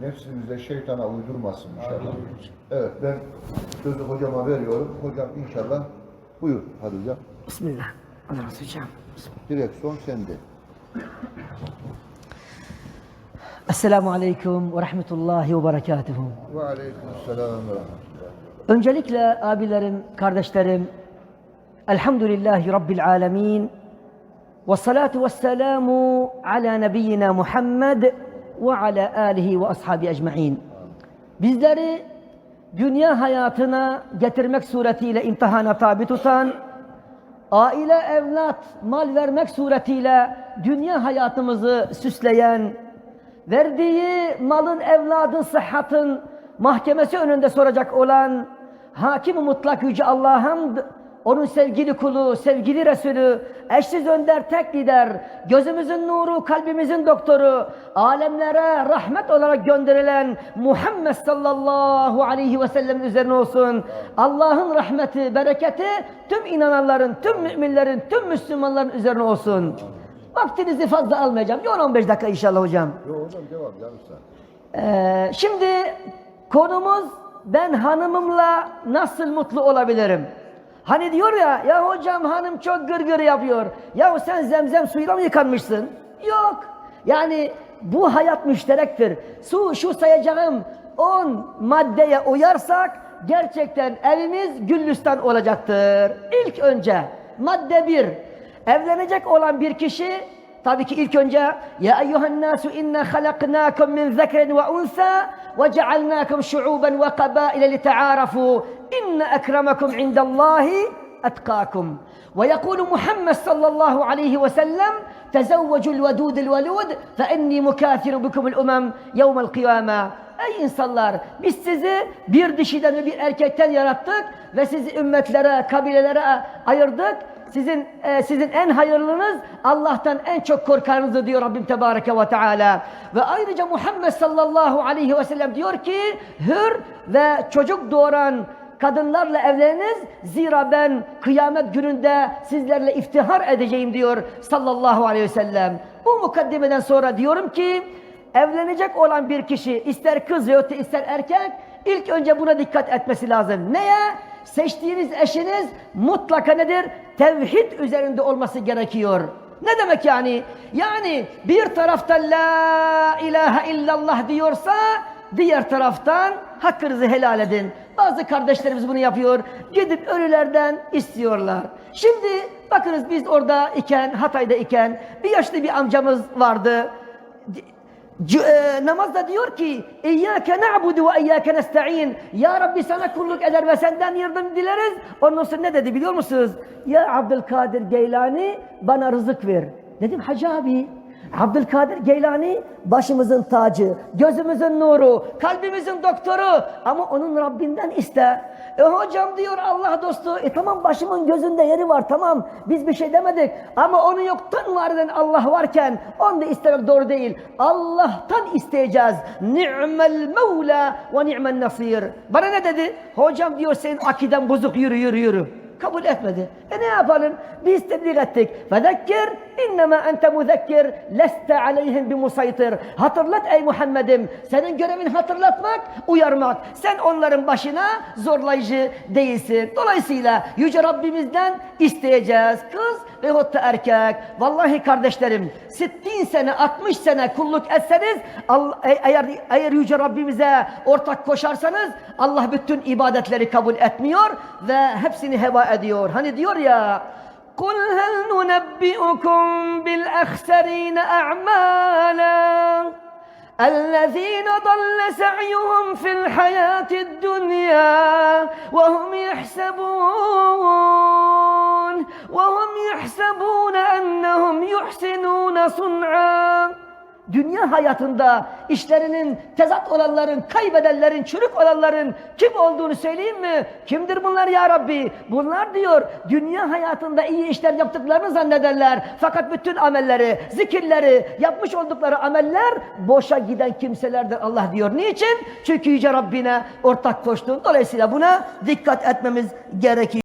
nefsimize şeytana uydurmasın inşallah. Evet ben sözü hocama veriyorum. Hocam inşallah buyur hadi hocam. Bismillah. Alırız hocam. Direksiyon sende. Esselamu Aleyküm ve Rahmetullahi ve Berekatuhu. Ve aleyküm selam ve rahmetullah. Öncelikle abilerim, kardeşlerim, Elhamdülillahi Rabbil Alemin ve salatu ve selamu ala nebiyyina Muhammed ve ala alihi ve ashabi ecma'in. Bizleri dünya hayatına getirmek suretiyle imtihana tabi tutan, aile, evlat, mal vermek suretiyle dünya hayatımızı süsleyen, verdiği malın, evladın, sıhhatın mahkemesi önünde soracak olan Hakim-i Mutlak Yüce Allah'a hamd, onun sevgili kulu, sevgili Resulü, eşsiz önder, tek lider, gözümüzün nuru, kalbimizin doktoru, alemlere rahmet olarak gönderilen Muhammed sallallahu aleyhi ve sellem üzerine olsun. Allah'ın rahmeti, bereketi tüm inananların, tüm müminlerin, tüm Müslümanların üzerine olsun. Vaktinizi fazla almayacağım. Bir 15 dakika inşallah hocam. Yok hocam devam yarım saat. Ee, şimdi konumuz ben hanımımla nasıl mutlu olabilirim? Hani diyor ya, ya hocam hanım çok gırgır yapıyor. Ya sen zemzem suyuyla mı yıkanmışsın? Yok. Yani bu hayat müşterektir. Su şu sayacağım 10 maddeye uyarsak gerçekten evimiz güllüstan olacaktır. İlk önce madde 1. Evlenecek olan bir kişi Tabii ki ilk önce ya eyyuhen nasu inna halaknakum min zekrin ve unsa ve cealnakum şuuben ve kabaile li ta'arafu inne ekremakum indallahi etkakum. Ve yekulu Muhammed sallallahu aleyhi ve sellem tezevvecul vedudul velud fe inni mukathiru bikumul umam yevmel kıyame. Ey insanlar biz sizi bir dişiden ve bir erkekten yarattık ve sizi ümmetlere, kabilelere ayırdık. Sizin e, sizin en hayırlınız Allah'tan en çok korkanınızı diyor Rabbim Tebareke ve Teala. Ve ayrıca Muhammed sallallahu aleyhi ve sellem diyor ki hür ve çocuk doğuran kadınlarla evleniniz zira ben kıyamet gününde sizlerle iftihar edeceğim diyor sallallahu aleyhi ve sellem. Bu mukaddimeden sonra diyorum ki evlenecek olan bir kişi ister kız ya ister erkek ilk önce buna dikkat etmesi lazım. Neye? Seçtiğiniz eşiniz mutlaka nedir? Tevhid üzerinde olması gerekiyor. Ne demek yani? Yani bir taraftan la ilahe illallah diyorsa diğer taraftan hakkınızı helal edin. Bazı kardeşlerimiz bunu yapıyor. Gidip ölülerden istiyorlar. Şimdi bakınız biz orada iken, Hatay'da iken bir yaşlı bir amcamız vardı. E, namazda diyor ki İyyâke na'budu ve iyyâke nesta'in Ya Rabbi sana kulluk eder ve senden yardım dileriz. Ondan sonra ne dedi biliyor musunuz? Ya Abdülkadir Geylani bana rızık ver. Dedim Hacı abi Abdülkadir Geylani başımızın tacı, gözümüzün nuru, kalbimizin doktoru ama onun Rabbinden iste. E hocam diyor Allah dostu, e tamam başımın gözünde yeri var tamam biz bir şey demedik ama onu yoktan var eden Allah varken onu da istemek doğru değil. Allah'tan isteyeceğiz. Ni'mel mevla ve ni'mel nasir. Bana ne dedi? Hocam diyor senin akiden bozuk yürü yürü yürü. Kabul etmedi. E ne yapalım? Biz tebliğ ettik. Fezekkir innema ente muzekkir leste aleyhim bimusaytir. Hatırlat ey Muhammed'im. Senin görevin hatırlatmak, uyarmak. Sen onların başına zorlayıcı değilsin. Dolayısıyla Yüce Rabbimizden isteyeceğiz. Kız veyahut da erkek. Vallahi kardeşlerim 60 sene 60 sene kulluk etseniz e- eğer, eğer Yüce Rabbimize ortak koşarsanız Allah bütün ibadetleri kabul etmiyor ve hepsini heba ediyor. Hani diyor ya قُلْ هَلْ نُنَبِّئُكُمْ بِالْأَخْسَرِينَ أَعْمَالًا الذين ضل سعيهم في الحياة الدنيا وهم يحسبون وهم يحسبون أنهم يحسنون صنعا Dünya hayatında işlerinin tezat olanların, kaybedenlerin, çürük olanların kim olduğunu söyleyeyim mi? Kimdir bunlar ya Rabbi? Bunlar diyor dünya hayatında iyi işler yaptıklarını zannederler. Fakat bütün amelleri, zikirleri, yapmış oldukları ameller boşa giden kimselerdir Allah diyor. Niçin? Çünkü Yüce Rabbine ortak koştun. Dolayısıyla buna dikkat etmemiz gerekiyor.